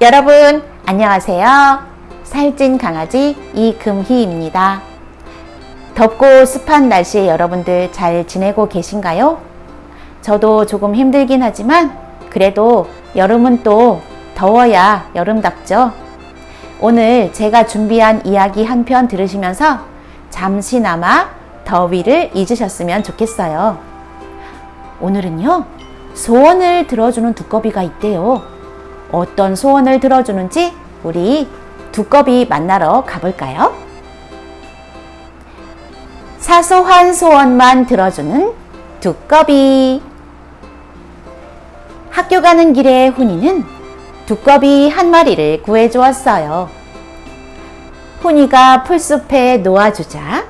여러분, 안녕하세요. 살찐 강아지 이금희입니다. 덥고 습한 날씨에 여러분들 잘 지내고 계신가요? 저도 조금 힘들긴 하지만 그래도 여름은 또 더워야 여름답죠. 오늘 제가 준비한 이야기 한 편 들으시면서 잠시나마 더위를 잊으셨으면 좋겠어요. 오늘은요, 소원을 들어주는 두꺼비가 있대요. 어떤 소원을 들어주는지 우리 두꺼비 만나러 가볼까요? 사소한 소원만 들어주는 두꺼비. 학교 가는 길에 훈이는 두꺼비 한 마리를 구해주었어요. 훈이가 풀숲에 놓아주자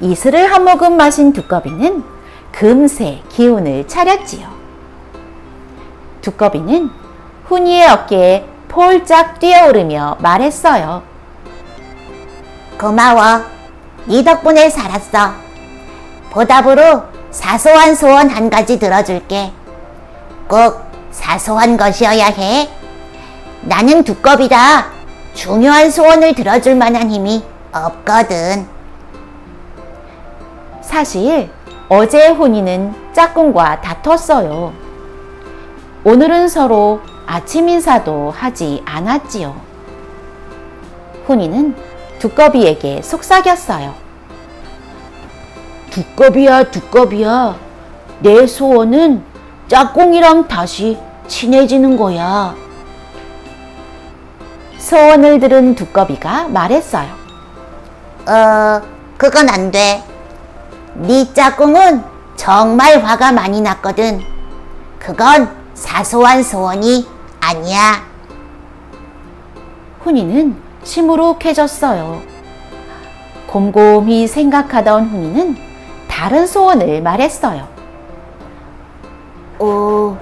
이슬을 한 모금 마신 두꺼비는 금세 기운을 차렸지요. 두꺼비는 훈이의 어깨에 폴짝 뛰어오르며 말했어요. 고마워. 네 덕분에 살았어. 보답으로 사소한 소원 한 가지 들어줄게. 꼭 사소한 것이어야 해. 나는 두꺼비다. 중요한 소원을 들어줄 만한 힘이 없거든. 사실 어제 훈이는 짝꿍과 다퉜어요. 오늘은 서로 아침 인사도 하지 않았지요. 훈이는 두꺼비에게 속삭였어요. 두꺼비야, 두꺼비야. 내 소원은 짝꿍이랑 다시 친해지는 거야. 소원을 들은 두꺼비가 말했어요. 어, 그건 안 돼. 네 짝꿍은 정말 화가 많이 났거든. 그건 사소한 소원이 아니야. 훈이는 시무룩해졌어요. 곰곰이 생각하던 훈이는 다른 소원을 말했어요. 어,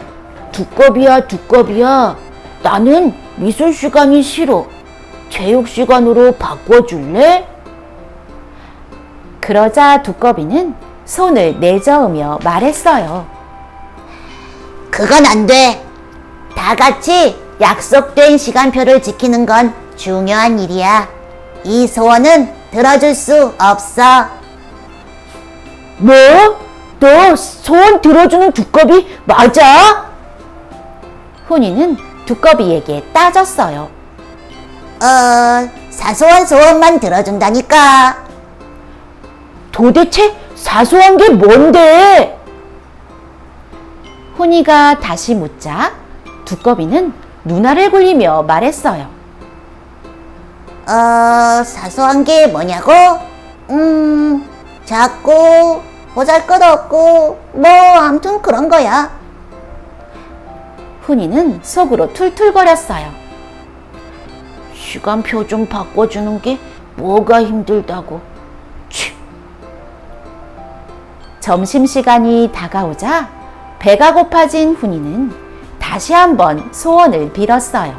두꺼비야, 두꺼비야. 나는 미술 시간이 싫어. 체육 시간으로 바꿔줄래? 그러자 두꺼비는 손을 내저으며 말했어요. 그건 안 돼. 다 같이 약속된 시간표를 지키는 건 중요한 일이야. 이 소원은 들어줄 수 없어. 뭐? 너 소원 들어주는 두꺼비 맞아? 훈이는 두꺼비에게 따졌어요. 어, 사소한 소원만 들어준다니까. 도대체 사소한 게 뭔데? 훈이가 다시 묻자 두꺼비는 눈알을 굴리며 말했어요. 어, 사소한 게 뭐냐고? 음, 작고, 보잘 것 없고, 뭐, 아무튼 그런 거야. 훈이는 속으로 툴툴거렸어요. 시간표 좀 바꿔주는 게 뭐가 힘들다고. 치, 점심시간이 다가오자 배가 고파진 훈이는 다시 한번 소원을 빌었어요.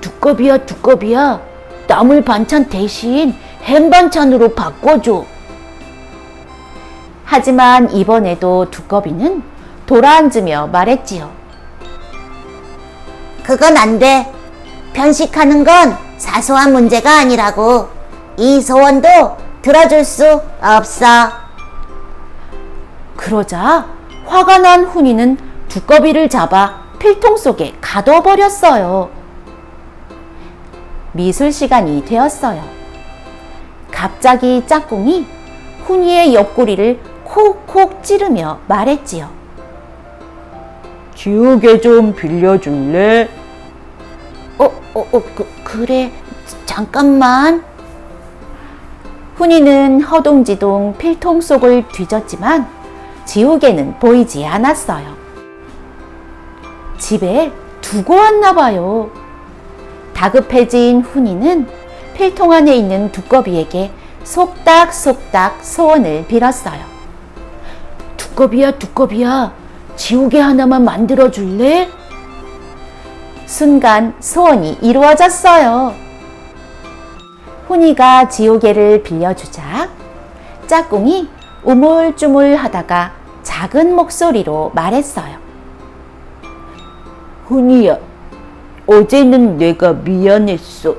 두꺼비야, 두꺼비야. 나물 반찬 대신 햄 반찬으로 바꿔줘. 하지만 이번에도 두꺼비는 돌아앉으며 말했지요. 그건 안 돼. 편식하는 건 사소한 문제가 아니라고. 이 소원도 들어줄 수 없어. 그러자 화가 난 훈이는 두꺼비를 잡아 필통 속에 가둬버렸어요. 미술 시간이 되었어요. 갑자기 짝꿍이 훈이의 옆구리를 콕콕 찌르며 말했지요. 지우개 좀 빌려줄래? 어, 어, 어, 그, 그래. 잠깐만. 훈이는 허둥지둥 필통 속을 뒤졌지만 지우개는 보이지 않았어요. 집에 두고 왔나 봐요. 다급해진 훈이는 필통 안에 있는 두꺼비에게 속닥속닥 소원을 빌었어요. 두꺼비야, 두꺼비야. 지우개 하나만 만들어 줄래? 순간 소원이 이루어졌어요. 훈이가 지우개를 빌려주자 짝꿍이 우물쭈물 하다가 작은 목소리로 말했어요. 훈이야, 어제는 내가 미안했어.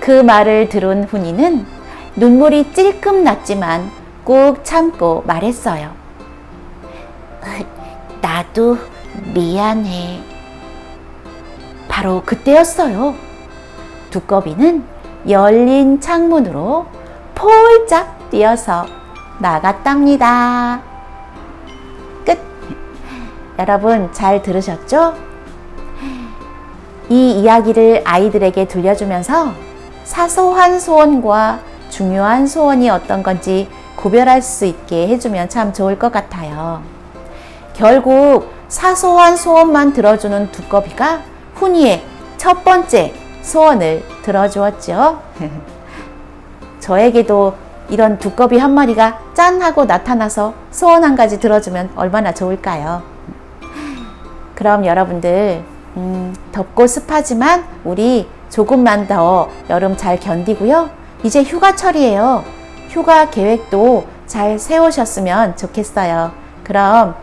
그 말을 들은 훈이는 눈물이 찔끔 났지만 꾹 참고 말했어요. 나도 미안해. 바로 그때였어요. 두꺼비는 열린 창문으로 폴짝 뛰어서 나갔답니다. 끝. 여러분 잘 들으셨죠? 이 이야기를 아이들에게 들려주면서 사소한 소원과 중요한 소원이 어떤 건지 구별할 수 있게 해주면 참 좋을 것 같아요. 결국 사소한 소원만 들어주는 두꺼비가 훈이의 첫 번째 소원을 들어주었죠. 저에게도 이런 두꺼비 한 마리가 짠 하고 나타나서 소원 한 가지 들어주면 얼마나 좋을까요? 그럼 여러분들, 음, 덥고 습하지만 우리 조금만 더 여름 잘 견디고요. 이제 휴가철이에요. 휴가 계획도 잘 세우셨으면 좋겠어요. 그럼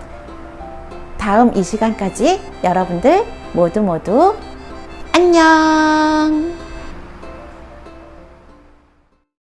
다음 이 시간까지 여러분들 모두 모두 안녕!